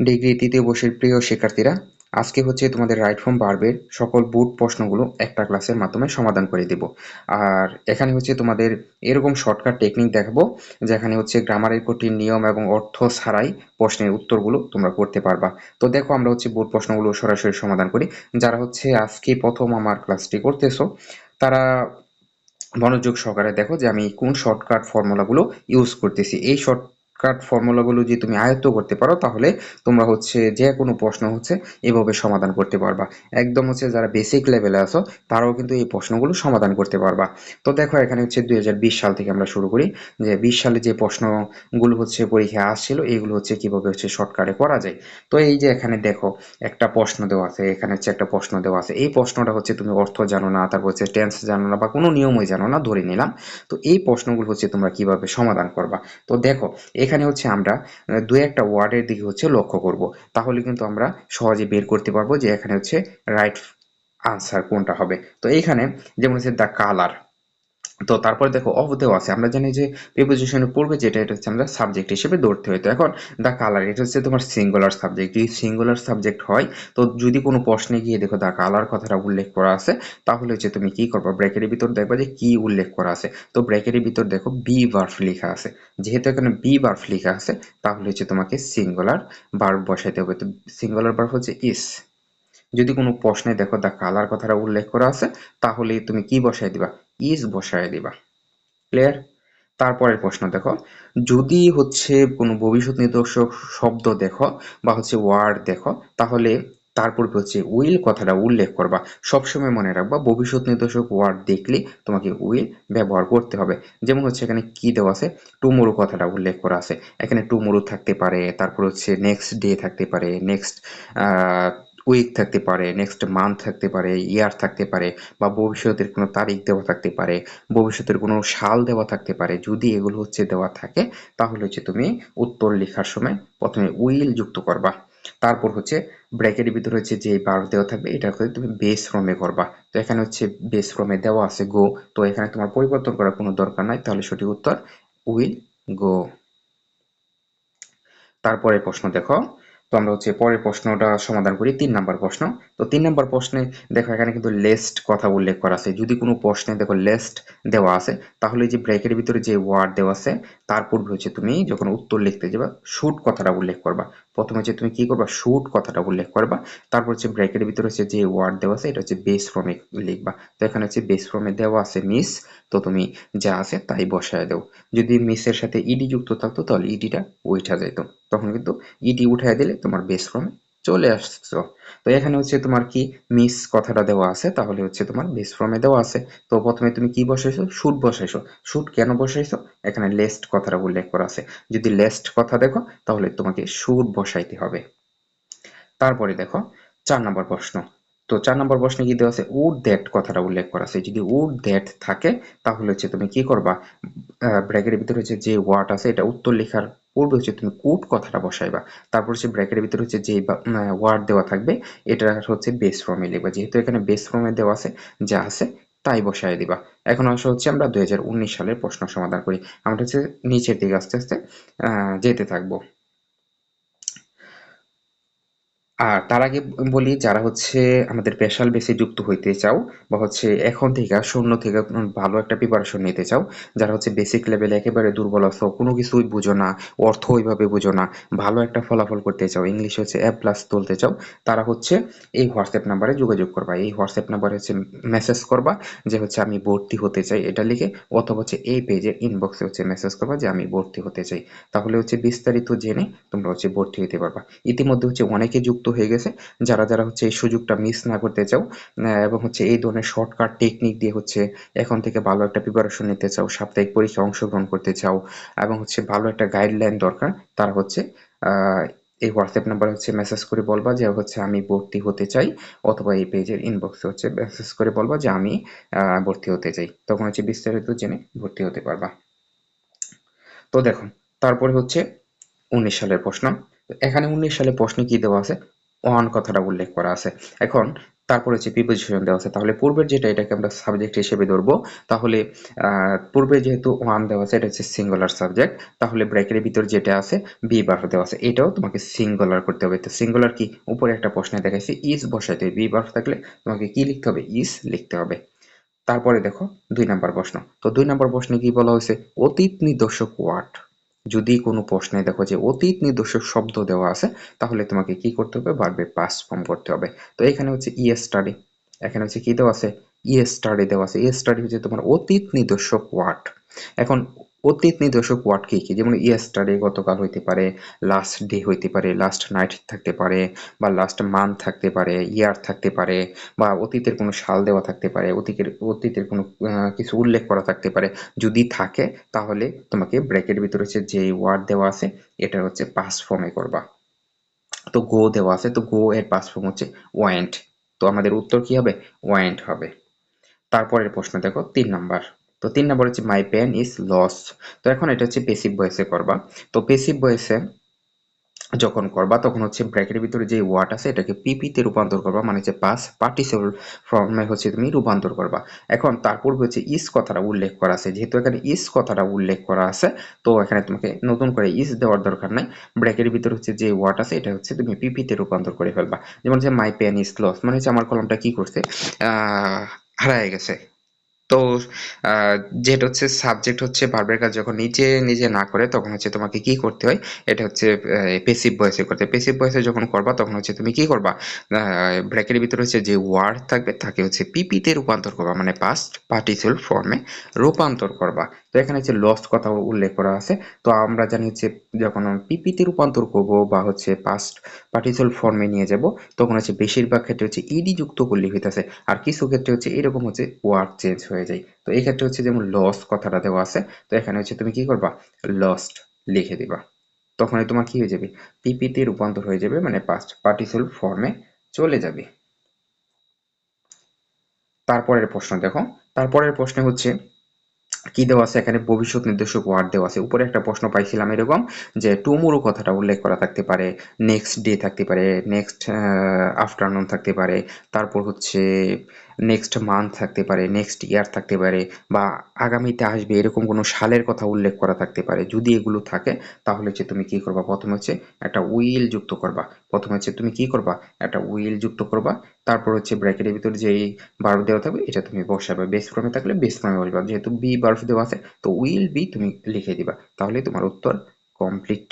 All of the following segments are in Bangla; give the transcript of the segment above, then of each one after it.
ডিগ্রি তৃতীয় বর্ষের প্রিয় শিক্ষার্থীরা, আজকে হচ্ছে তোমাদের রাইট ফ্রম বার্বের সকল বুট প্রশ্নগুলো একটা ক্লাসের মাধ্যমে সমাধান করে দেব। আর এখানে হচ্ছে তোমাদের এরকম শর্টকাট টেকনিক দেখাবো, যেখানে হচ্ছে গ্রামারের কঠিন নিয়ম এবং অর্থ ছাড়াই প্রশ্নের উত্তরগুলো তোমরা করতে পারবা। তো দেখো আমরা হচ্ছে বুট প্রশ্নগুলো সরাসরি সমাধান করি। যারা হচ্ছে আজকে প্রথম আমার ক্লাসটি করতেছো, তারা মনোযোগ সহকারে দেখো যে আমি কোন শর্টকাট ফর্মুলাগুলো ইউজ করতেছি। এই শর্ট শর্টকাট ফর্মুলাগুলো যদি তুমি আয়ত্ত করতে পারো, তাহলে তোমরা হচ্ছে যে কোনো প্রশ্ন হচ্ছে এভাবে সমাধান করতে পারবা। একদম হচ্ছে যারা বেসিক লেভেলে আছো, তারাও কিন্তু এই প্রশ্নগুলো সমাধান করতে পারবা। তো দেখো, এখানে হচ্ছে দুই হাজার বিশ সাল থেকে আমরা শুরু করি, যে বিশ সালে যে প্রশ্নগুলো হচ্ছে পরীক্ষায় আসছিল এইগুলো হচ্ছে কীভাবে হচ্ছে শর্টকাটে করা যায়। তো এই যে এখানে দেখো, একটা প্রশ্ন দেওয়া আছে, এখানে হচ্ছে একটা প্রশ্ন দেওয়া আছে। এই প্রশ্নটা হচ্ছে তুমি অর্থ জানো না, তারপর হচ্ছে টেন্স জানো না বা কোনো নিয়মই জানো না, ধরে নিলাম। তো এই প্রশ্নগুলো হচ্ছে তোমরা কীভাবে সমাধান করবা? তো দেখো এখানে হচ্ছে আমরা দু একটা ওয়ার্ডের দিকে হচ্ছে লক্ষ্য করব। তাহলে কিন্তু আমরা সহজে বের করতে পারব যে এখানে হচ্ছে রাইট আনসার কোনটা হবে। তো এইখানে যেমন হচ্ছে দ্য কালার তো তারপরে দেখো অফ দেওয়া আছে। আমরা জানি যে প্রিপোজিশনের পূর্বে যেটা, এটা হচ্ছে আমরা সাবজেক্ট হিসেবে ধরতে হয়। তো এখন দ্য কালার এটা হচ্ছে তোমার সিঙ্গুলার সাবজেক্ট যদি সিঙ্গুলার সাবজেক্ট হয়, তো যদি কোনো প্রশ্নে গিয়ে দেখো দ্য কালার কথাটা উল্লেখ করা আছে, তাহলে হচ্ছে তুমি কি করবা? ব্র্যাকেটের ভিতর দেখবা যে কি উল্লেখ করা আছে। তো ব্র্যাকেটের ভিতর দেখো বি বার্ফ লেখা আছে। যেহেতু এখানে বি বার্ফ লেখা আছে, তাহলে হচ্ছে তোমাকে সিঙ্গুলার বার্ব বসাইতে হবে। তো সিঙ্গুলার বার্ব হচ্ছে ইস যদি কোনো প্রশ্নে দেখো দ্য কালার কথাটা উল্লেখ করা আছে তাহলে তুমি কি বসাই দিবা? ইজ বসায় দিবা। ক্লিয়ার তারপরের প্রশ্ন দেখো, যদি হচ্ছে কোনো ভবিষ্যৎ নির্দেশক শব্দ দেখো বা হচ্ছে ওয়ার্ড দেখো, তাহলে তারপর হচ্ছে উইল কথাটা উল্লেখ করবা। সবসময় মনে রাখবা, ভবিষ্যৎ নির্দেশক ওয়ার্ড দেখলে তোমাকে উইল ব্যবহার করতে হবে। যেমন হচ্ছে এখানে কি দেওয়া আছে? টুমোরো কথাটা উল্লেখ করা আছে। এখানে টুমোরো থাকতে পারে, তারপর হচ্ছে নেক্সট ডে থাকতে পারে নেক্সট উইক থাকতে পারে নেক্সট মান্থ থাকতে পারে ইয়ার থাকতে পারে, বা ভবিষ্যতের কোনো তারিখ দেওয়া থাকতে পারে, ভবিষ্যতের কোনো সাল দেওয়া থাকতে পারে, যদি এগুলো হচ্ছে দেওয়া থাকে, তাহলে হচ্ছে তুমি উত্তর লেখার সময় প্রথমে উইল যুক্ত করবা। তারপর হচ্ছে ব্র্যাকেটের ভিতরে হচ্ছে যে বার দেওয়া থাকবে, এটা হচ্ছে তুমি বেস ফ্রমে করবা। তো এখানে হচ্ছে বেস ফ্রমে দেওয়া আছে গো তো এখানে তোমার পরিবর্তন করার কোনো দরকার নাই, তাহলে সঠিক উত্তর উইল গো তারপরে প্রশ্ন দেখো তো আমরা হচ্ছে পরের প্রশ্নটা সমাধান করি, তিন নাম্বার প্রশ্ন। তো তিন নাম্বার প্রশ্নে দেখো এখানে কিন্তু লেস্ট কথা উল্লেখ করা আছে। যদি কোনো প্রশ্নে দেখো লেস্ট দেওয়া আছে, তাহলে যে ব্রেকের ভিতরে যে ওয়ার্ড দেওয়া আছে তার পূর্বে হচ্ছে তুমি যখন উত্তর লিখতে যাবা শুট কথাটা উল্লেখ করবা। প্রথমে হচ্ছে তুমি কি করবা? শুট কথাটা উল্লেখ করবা। তারপর হচ্ছে ব্রেকের ভিতরে হচ্ছে যে ওয়ার্ড দেওয়া আছে, এটা হচ্ছে বেস ফ্রমে লিখবা। তো এখানে হচ্ছে বেস ফ্রমে দেওয়া আছে মিস তো তুমি যা আছে তাই বসায় দাও। যদি মিসের সাথে ইডি যুক্ত থাকতো, তাহলে ইডিটা উঠা যেত তখন কিন্তু ইডি উঠায় দিলে তোমার বেস ফর্মে চলে আসছো। তো এখানে হচ্ছে তোমার কি মিস কথাটা দেওয়া আছে, তাহলে হচ্ছে তোমার বেস ফর্মে দেওয়া আছে। তো প্রথমে তুমি কি বসাইছো? শুট বসাইছো। শুট কেন বসাইছো? এখানে লেস্ট কথাটা উল্লেখ করা আছে। যদি লেস্ট কথা দেখো, তাহলে তোমাকে শুট বসাইতে হবে। তারপরে দেখো, চার নম্বর প্রশ্ন। তো চার নম্বর প্রশ্নে কি দেওয়া আছে? উড দ্যাট কথাটা উল্লেখ করা আছে। যদি উড দ্যাট থাকে, তাহলে হচ্ছে তুমি কি করবা? ব্র্যাকেটের ভিতরে হচ্ছে যে ওয়ার্ড আছে, এটা উত্তর লেখার পূর্বে হচ্ছে তুমি কুট কথাটা বসাইবা। তারপর হচ্ছে ব্র্যাকেটের ভিতরে হচ্ছে যে ওয়ার্ড দেওয়া থাকবে, এটা হচ্ছে বেস ফর্মে লিখবা। যেহেতু এখানে বেস ফর্মে দেওয়া আছে, যা আছে তাই বসাই দিবা। এখন অংশ হচ্ছে আমরা দুই হাজার উনিশ সালের প্রশ্ন সমাধান করি। আমরা হচ্ছে নিচের দিকে আস্তে আস্তে যেতে থাকব। আর তার আগে বলি, যারা হচ্ছে আমাদের স্পেশাল বেসে যুক্ত হইতে চাও বা হচ্ছে এখন থেকে শূন্য থেকে ভালো একটা প্রিপারেশন নিতে চাও, যারা হচ্ছে বেসিক লেভেলে একেবারে দুর্বল আছো, কোনো কিছুই বুঝো না, অর্থ ওইভাবে বুঝো না, ভালো একটা ফলাফল করতে চাও ইংলিশ হচ্ছে এ প্লাস তুলতে চাও, তারা হচ্ছে এই হোয়াটসঅ্যাপ নাম্বারে যোগাযোগ করবা। এই হোয়াটসঅ্যাপ নাম্বারে হচ্ছে মেসেজ করবা যে হচ্ছে আমি ভর্তি হতে চাই, এটা লিখে অথবা হচ্ছে এই পেজের ইনবক্সে হচ্ছে মেসেজ করবা যে আমি ভর্তি হতে চাই। তাহলে হচ্ছে বিস্তারিত জেনে তোমরা হচ্ছে ভর্তি হতে পারবা। ইতিমধ্যে হচ্ছে অনেকে যুক্ত হয়ে গেছে। যারা যারা হচ্ছে এই সুযোগটা মিস না করতে চাও এবং হচ্ছে এই ধরনের শর্টকাট টেকনিক দিয়ে হচ্ছে এখন থেকে ভালো একটা প্রিপারেশন নিতে চাও, সাপ্তাহিক পরীক্ষায় অংশগ্রহণ করতে চাও, এবং হচ্ছে ভালো একটা গাইডলাইন দরকার, তারা হচ্ছে এই হোয়াটসঅ্যাপ নাম্বার হচ্ছে মেসেজ করে বলবা যে হচ্ছে আমি ভর্তি হতে চাই, অথবা এই পেজের ইনবক্সে হচ্ছে মেসেজ করে বলবা যে আমি ভর্তি হতে চাই। তখন হচ্ছে বিস্তারিত জেনে ভর্তি হতে পারবা। তো দেখো, তারপরে হচ্ছে উনিশ সালের প্রশ্ন। এখানে উনিশ সালের প্রশ্নে কি দেওয়া আছে? ওয়ান কথাটা উল্লেখ করা আছে। এখন তারপর হচ্ছে প্রিপোজিশন দেওয়া আছে। তাহলে পূর্বের যেটা, এটাকে আমরা সাবজেক্ট হিসেবে ধরবো, তাহলে পূর্বে যেহেতু ওয়ান দেওয়া আছে, এটা হচ্ছে সিঙ্গুলার সাবজেক্ট তাহলে ব্র্যাকেটের ভিতর যেটা আছে বি বার্ফ দেওয়া আছে। এটাও তোমাকে সিঙ্গুলার করতে হবে। তো সিঙ্গুলার কি? উপরে একটা প্রশ্নে দেখাইছি ইজ বসাইতে হবে। বি বার্ফ থাকলে তোমাকে কি লিখতে হবে? ইজ লিখতে হবে। তারপরে দেখো, দুই নাম্বার প্রশ্ন। তো দুই নাম্বার প্রশ্নে কি বলা হয়েছে? অতীত নিদর্শক ওয়ার্ড যদি কোনো প্রশ্নে দেখো যে অতীত নির্দেশক শব্দ দেওয়া আছে, তাহলে তোমাকে কি করতে হবে? বারবে পাস ফর্ম করতে হবে। তো এখানে হচ্ছে ই স্টাডি এখানে হচ্ছে কি দেওয়া আছে? ই স্টাডি দেওয়া আছে। ই স্টাডি হচ্ছে তোমার অতীত নির্দেশক ওয়ার্ড এখন অতীত নির্দেশক ওয়ার্ড কি কি? যেমন ইয়েস্টারডে গতকাল হইতে পারে লাস্ট ডে হইতে পারে লাস্ট নাইট থাকতে পারে, বা লাস্ট মান্থ থাকতে পারে ইয়ার থাকতে পারে, বা অতীতের কোনো সাল দেওয়া থাকতে পারে অতীতের অতীতের কোনো কিছু উল্লেখ করা থাকতে পারে। যদি থাকে, তাহলে তোমাকে ব্র্যাকেট ভিতরে হচ্ছে যে ওয়ার্ড দেওয়া আছে এটা হচ্ছে পাস ফর্মে করবা। তো গো দেওয়া আছে, তো গো এর পাস ফর্ম হচ্ছে ওয়েন্ট তো আমাদের উত্তর কি হবে? ওয়েন্ট হবে। তারপরের প্রশ্ন দেখো, তিন নাম্বার। তো তিন নম্বর হচ্ছে মাই পেন ইজ লস তো এখন এটা হচ্ছে পেসিভ ভয়েসে করবা। তো পেসিভ ভয়েসে যখন করবা, তখন হচ্ছে ব্র্যাকেটের ভিতরে যে ওয়ার্ড আছে, এটাকে পিপিতে রূপান্তর করবা মানে হচ্ছে পাস পার্টিসিপল ফর্মে হচ্ছে তুমি রূপান্তর করবা। এখন তারপর হচ্ছে ইস কথাটা উল্লেখ করা আছে। যেহেতু এখানে ইস কথাটা উল্লেখ করা আছে, তো এখানে তোমাকে নতুন করে ইস দেওয়ার দরকার নাই। ব্র্যাকেটের ভিতরে হচ্ছে যে ওয়ার্ড আছে, এটা হচ্ছে তুমি পিপিতে রূপান্তর করে ফেলবা। যেমন হচ্ছে মাই পেন ইজ লস মানে হচ্ছে, আমার কলমটা কি করছে? হারায় গেছে। তো যেটা হচ্ছে সাবজেক্ট হচ্ছে ভার্বের কাজ যখন নিজে নিজে না করে, তখন হচ্ছে তোমাকে কি করতে হয়? এটা হচ্ছে পেসিভ ভয়েসে করতে পেসিভ ভয়েসে যখন করবা, তখন হচ্ছে তুমি কি করবা? ব্র্যাকেটের ভিতরে হচ্ছে যে ওয়ার্ড থাকবে, তাকে হচ্ছে পিপিতে রূপান্তর করবা। মানে পাস্ট পার্টিসুল ফর্মে রূপান্তর করবা। তো এখানে হচ্ছে লস্ট কথা উল্লেখ করা আছে। তো আমরা জানি হচ্ছে যখন পিপিতে রূপান্তর করব বা হচ্ছে পাস্ট পার্টিসিপাল ফর্মে নিয়ে যাব, তখন হচ্ছে বেশিরভাগ ক্ষেত্রে হচ্ছে ইডি যুক্ত করলে হইতেছে। আর কিছু ক্ষেত্রে হচ্ছে এরকম হচ্ছে ওয়ার্ড চেঞ্জ হয়ে যায়। তো এই ক্ষেত্রে হচ্ছে যেমন লস কথাটা দেওয়া আছে, তো এখানে হচ্ছে তুমি কি করবা? লস্ট লিখে দিবা। তখনই তোমার কি হয়ে যাবে? পিপিতে রূপান্তর হয়ে যাবে মানে পাস্ট পার্টিসিপাল ফর্মে চলে যাবে। তারপরের প্রশ্ন দেখো। তারপরের প্রশ্ন হচ্ছে কি দেওয়া আছে? এখানে ভবিষ্যৎ নির্দেশক ওয়ার্ড দেওয়া আছে। উপরে একটা প্রশ্ন পাইছিলাম এরকম যে টুমোরো কথাটা উল্লেখ করা থাকতে পারে নেক্সট ডে থাকতে পারে নেক্সট আফটারনুন থাকতে পারে, তারপর হচ্ছে নেক্সট মান্থ থাকতে পারে নেক্সট ইয়ার থাকতে পারে, বা আগামীতে আসবে এরকম কোনো সালের কথা উল্লেখ করা থাকতে পারে। যদি এগুলো থাকে, তাহলে হচ্ছে তুমি কি করবা? প্রথমে হচ্ছে একটা উইল যুক্ত করবা। প্রথমে হচ্ছে তুমি কি করবা? একটা উইল যুক্ত করবা। তারপর হচ্ছে ব্র্যাকেটের ভিতরে যে বার্ব দেওয়া থাকবে, এটা তুমি বসাবে। বেস ফর্মে থাকলে বেস ফর্মে বসবা। যেহেতু বি বার্ব দেওয়া আছে, তো উইল বি তুমি লিখে দিবা। তাহলে তোমার উত্তর কমপ্লিট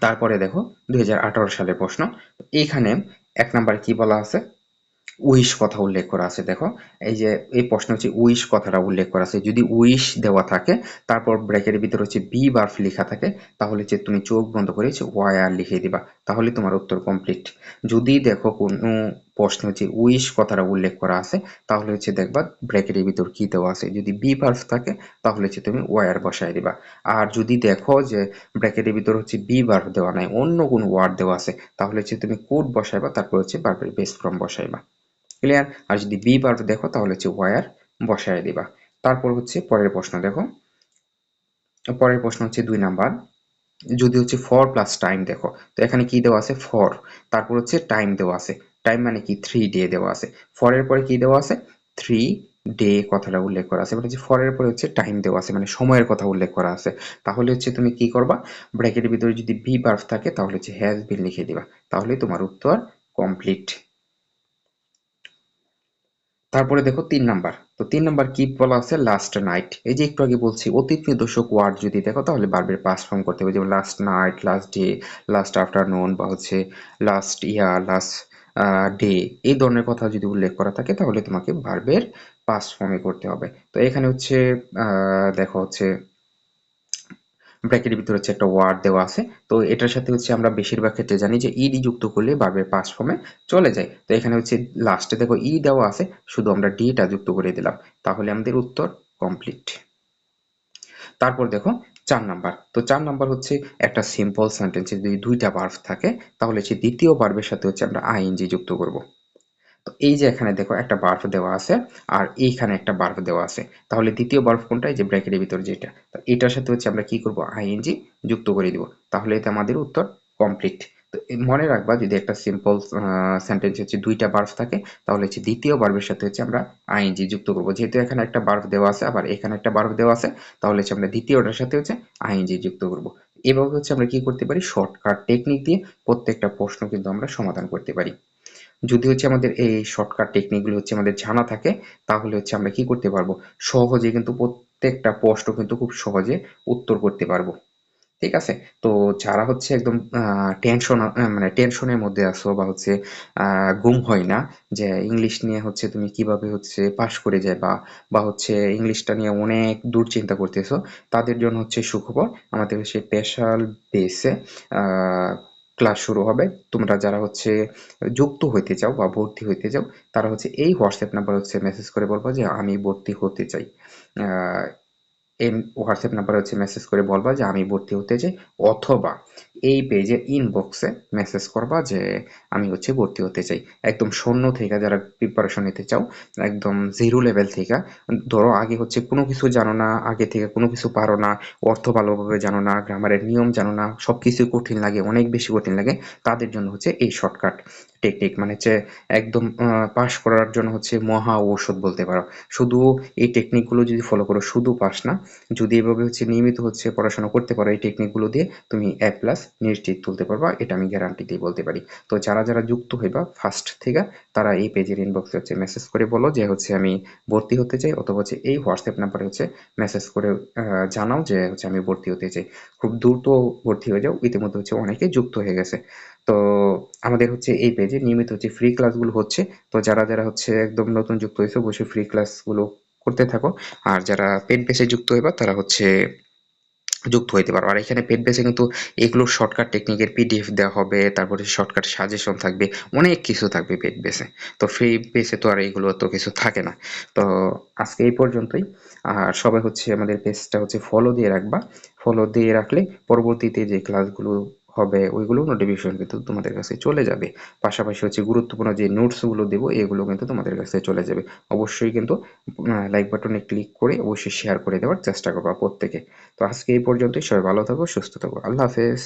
তারপরে দেখো, দুই হাজার আঠারো সালের প্রশ্ন। এইখানে এক নাম্বার কি বলা আছে? উইশ কথা উল্লেখ করা আছে, দেখো। এই যে, এই প্রশ্ন হচ্ছে উইশ কথাটা উল্লেখ করা আছে। যদি উইশ দেওয়া থাকে, তারপর ব্র্যাকের ভিতরে হচ্ছে বি বার্ফ লেখা থাকে, তাহলে যে তুমি চোখ বন্ধ করে হচ্ছে ওয়াই আর লিখে দিবা। তাহলে তোমার উত্তর কমপ্লিট যদি দেখো কোনো প্রশ্ন হচ্ছে উইশ কথাটা উল্লেখ করা আছে, তাহলে হচ্ছে দেখবা ব্র্যাকেটের ভিতর কি দেওয়া আছে। যদি বি বার্ফ থাকে, তাহলে হচ্ছে তুমি ওয়ার বসায় দিবা। আর যদি দেখো যে ব্র্যাকেটের ভিতর হচ্ছে বি বার্ফ দেওয়া নাই, অন্য কোনো ওয়ার্ড দেওয়া আছে, তাহলে হচ্ছে তুমি কোড বসাইবা, তারপর হচ্ছে বার্বের বেস ফর্ম বসাইবা। ক্লিয়ার আর যদি বি বার দেখো, তাহলে হচ্ছে ওয়ার বসায় দিবা। তারপর হচ্ছে পরের প্রশ্ন দেখো। পরের প্রশ্ন হচ্ছে দুই নাম্বার। যদি হচ্ছে ফর প্লাস টাইম দেখো, তো এখানে কি দেওয়া আছে? ফর তারপর হচ্ছে টাইম দেওয়া আছে। টাইম মানে কি? থ্রি ডে দেওয়া আছে। ফরের পরে কি দেওয়া আছে? থ্রি ডে কথাটা উল্লেখ করা আছে। মানে হচ্ছে ফরের পরে হচ্ছে টাইম দেওয়া আছে মানে সময়ের কথা উল্লেখ করা আছে। তাহলে হচ্ছে তুমি কি করবা? ব্র্যাকেটের ভিতরে যদি বি বার্ফ থাকে, তাহলে হচ্ছে হ্যাজ বিন লিখে দিবা। তাহলে তোমার উত্তর কমপ্লিট তারপরে দেখো তিন নাম্বার। তো তিন নাম্বার কি বলা আছে? লাস্ট নাইট এই যে একটু আগে বলছি, অতীত নির্দেশক ওয়ার্ড যদি দেখো, তাহলে বারবার পাস ফর্ম করতে হবে। যেমন last night last day last afternoon বা হচ্ছে লাস্ট ইয়ার লাস্ট ডে এই ধরনের কথা যদি উল্লেখ করা থাকে, তাহলে তোমাকে বারবার পাস ফর্মে করতে হবে। তো এখানে হচ্ছে দেখো হচ্ছে ব্র্যাকেটের ভিতরে হচ্ছে একটা ওয়ার্ড দেওয়া আছে। তো এটার সাথে হচ্ছে আমরা বেশিরভাগ ক্ষেত্রে জানি যে ইডি যুক্ত করলে বারবার পাস ফর্মে চলে যায়। তো এখানে হচ্ছে লাস্টে দেখো ই দেওয়া আছে, শুধু আমরা ডিটা যুক্ত করে দিলাম। তাহলে আমাদের উত্তর কমপ্লিট তারপর দেখো চার নাম্বার তো চার নাম্বার হচ্ছে একটা সিম্পল সেন্টেন্সে যদি দুইটা বার্ভ থাকে, তাহলে হচ্ছে দ্বিতীয় বার্ভের সাথে হচ্ছে আমরা আইএনজি যুক্ত করব। তো এই যে এখানে দেখো একটা বার্ফ দেওয়া আছে, আর এইখানে একটা বার্ফ দেওয়া আছে। তাহলে দ্বিতীয় বার্ফ কোনটা? এই যে ব্র্যাকেটের ভিতর যেটা। তো এটার সাথে হচ্ছে আমরা কি করব? আইএনজি যুক্ত করে দিব। তাহলে এতে আমাদের উত্তর কমপ্লিট তো মনে রাখবা, যদি একটা সিম্পল সেন্টেন্স হচ্ছে দুইটা বার্ব থাকে, তাহলে হচ্ছে দ্বিতীয় বার্বের সাথে হচ্ছে আমরা আইএনজি যুক্ত করব। যেহেতু এখানে একটা বার্ব দেওয়া আছে, আবার এখানে একটা বার্ব দেওয়া আছে, তাহলে হচ্ছে আমরা দ্বিতীয়টার সাথে হচ্ছে আইএনজি যুক্ত করব। এভাবে হচ্ছে আমরা কি করতে পারি? শর্টকাট টেকনিক দিয়ে প্রত্যেকটা প্রশ্ন কিন্তু আমরা সমাধান করতে পারি। যদি হচ্ছে আমাদের এই শর্টকাট টেকনিকগুলো হচ্ছে আমাদের জানা থাকে, তাহলে হচ্ছে আমরা কি করতে পারব? সহজে কিন্তু প্রত্যেকটা প্রশ্ন কিন্তু খুব সহজে উত্তর করতে পারব। ঠিক আছে? তো যারা হচ্ছে একদম টেনশন মানে টেনশনের মধ্যে আছো বা হচ্ছে গুম হয় না, যে ইংলিশ নিয়ে হচ্ছে তুমি কীভাবে হচ্ছে পাশ করে যাবা বা হচ্ছে ইংলিশটা নিয়ে অনেক দূর চিন্তা করতেছো, তাদের জন্য হচ্ছে সুখবর। আমাদের হচ্ছে স্পেশাল বেসে ক্লাস শুরু হবে। তোমরা যারা হচ্ছে যুক্ত হইতে চাও বা ভর্তি হইতে চাও, তারা হচ্ছে এই হোয়াটসঅ্যাপ নাম্বার হচ্ছে মেসেজ করে বলব যে আমি ভর্তি হতে চাই। এই হোয়াটসঅ্যাপ নাম্বারে হচ্ছে মেসেজ করে বলবা যে আমি ভর্তি হতে চাই, অথবা এই পেজে ইনবক্সে মেসেজ করবা যে আমি হচ্ছে ভর্তি হতে চাই। একদম শূন্য থেকে যারা প্রিপারেশন নিতে চাও, একদম জিরো লেভেল থেকে, ধরো আগে হচ্ছে কোনো কিছু জানো না, আগে থেকে কোনো কিছু পারো না, অর্থ ভালোভাবে জানো না গ্রামারের নিয়ম জানো না সব কিছু কঠিন লাগে, অনেক বেশি কঠিন লাগে, তাদের জন্য হচ্ছে এই শর্টকাট টেকনিক মানে হচ্ছে একদম পাস করার জন্য হচ্ছে মহা ঔষধ বলতে পারো। শুধু এই টেকনিকগুলো যদি ফলো করো, শুধু পাস না, যদি এভাবে হচ্ছে নিয়মিত হচ্ছে পড়াশোনা করতে পারো, এই টেকনিকগুলো দিয়ে তুমি এ প্লাস নিশ্চিত তুলতে পারবা, এটা আমি গ্যারান্টি দিয়ে বলতে পারি। তো যারা যারা যুক্ত হইবা ফার্স্ট থেকে, তারা এই পেজের ইনবক্সে হচ্ছে মেসেজ করে বলো যে হচ্ছে আমি ভর্তি হতে চাই, অথবা হচ্ছে এই হোয়াটসঅ্যাপ নাম্বারে হচ্ছে মেসেজ করে জানাও যে হচ্ছে আমি ভর্তি হতে চাই। খুব দ্রুত ভর্তি হয়ে যাও, ইতিমধ্যে হচ্ছে অনেকে যুক্ত হয়ে গেছে। তো আমাদের হচ্ছে এই পেজে নিয়মিত হচ্ছে ফ্রি ক্লাসগুলো হচ্ছে, তো যারা যারা হচ্ছে একদম নতুন যুক্ত হয়েছে অবশ্যই ফ্রি ক্লাসগুলো করতে থাকো। আর যারা পেড বেসে যুক্ত হইবা, তারা হচ্ছে যুক্ত হইতে পারো। আর এখানে পেড বেসে কিন্তু এগুলো শর্টকাট টেকনিকের পিডিএফ দেওয়া হবে, তারপরে শর্টকাট সাজেশন থাকবে, অনেক কিছু থাকবে পেড বেসে তো ফ্রি বেসে তো আর এগুলো তো কিছু থাকে না। তো আজকে এই পর্যন্তই। আর সবাই হচ্ছে আমাদের পেজটা হচ্ছে ফলো দিয়ে রাখবা। ফলো দিয়ে রাখলে পরবর্তীতে যে ক্লাসগুলো হবে ওইগুলো নোটিফিকেশন কিন্তু তোমাদের কাছে চলে যাবে। পাশাপাশি হচ্ছে গুরুত্বপূর্ণ যে নোটসগুলো দেবো, এগুলো কিন্তু তোমাদের কাছে চলে যাবে। অবশ্যই কিন্তু লাইক বাটনে ক্লিক করে অবশ্যই শেয়ার করে দেওয়ার চেষ্টা করবা প্রত্যেকে। তো আজকে এই পর্যন্তই, সবাই ভালো থাকো, সুস্থ থাকো। আল্লাহ হাফেজ।